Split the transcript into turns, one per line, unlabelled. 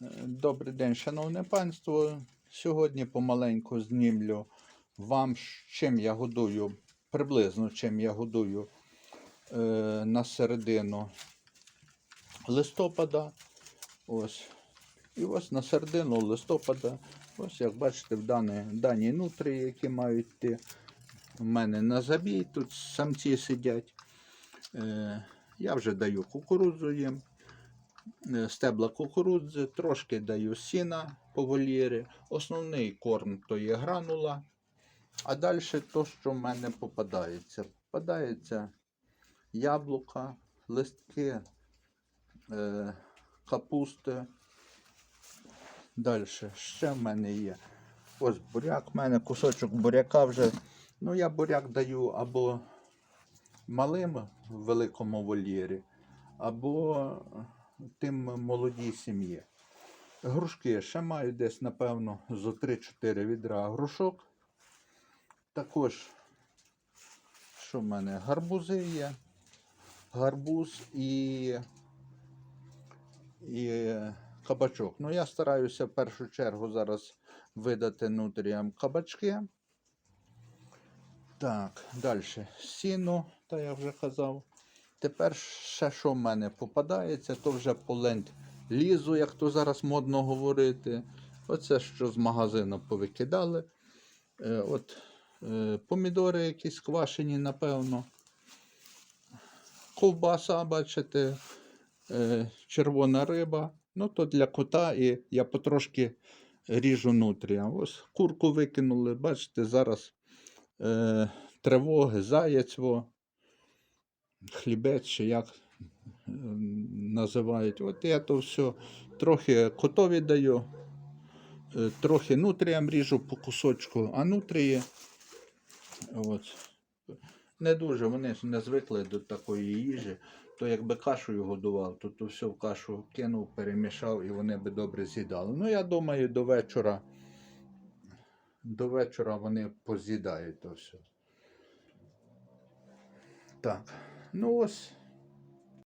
Добрий день, шановне панство. Сьогодні помаленьку знімлю вам, чим я годую, приблизно чим я годую е, на середину листопада. Ось. І ось на середину листопада, ось як бачите, в дані, дані нутрії, які мають йти. У мене на забій, тут самці сидять. Е, я вже даю кукурудзу їм стебла кукурудзи, трошки даю сіна по вольєрі. Основний корм то є гранула. А далі то, що в мене попадається. Попадається яблука, листки е, капусти. Далі ще в мене є. Ось буряк, в мене кусочок буряка вже. Ну, я буряк даю або малим в великому вольєрі, або тим молодій сім'ї. Грушки ще маю десь, напевно, зо 3-4 відра грушок. Також, що в мене? Гарбузи є. Гарбуз і, і кабачок. Ну, я стараюся в першу чергу зараз видати нутріям кабачки. Так, далі. Сіно, та я вже казав. Тепер ще що в мене попадається, то вже полент лізу, як то зараз модно говорити. Оце що з магазину повикидали. Е, от е, помідори якісь квашені, напевно. Ковбаса, бачите, е, червона риба. Ну, то для кота і я потрошки ріжу нутрія. Ось курку викинули, бачите, зараз е, тривоги, заяць, хлібець, чи як називають. От я то все трохи котові даю, е, трохи нутріям ріжу по кусочку, а нутрії от, не дуже, вони не звикли до такої їжі. То якби кашею годував, то, то все в кашу кинув, перемішав і вони би добре з'їдали. Ну, я думаю, до вечора до вечора вони поз'їдають то все. Так, ну ось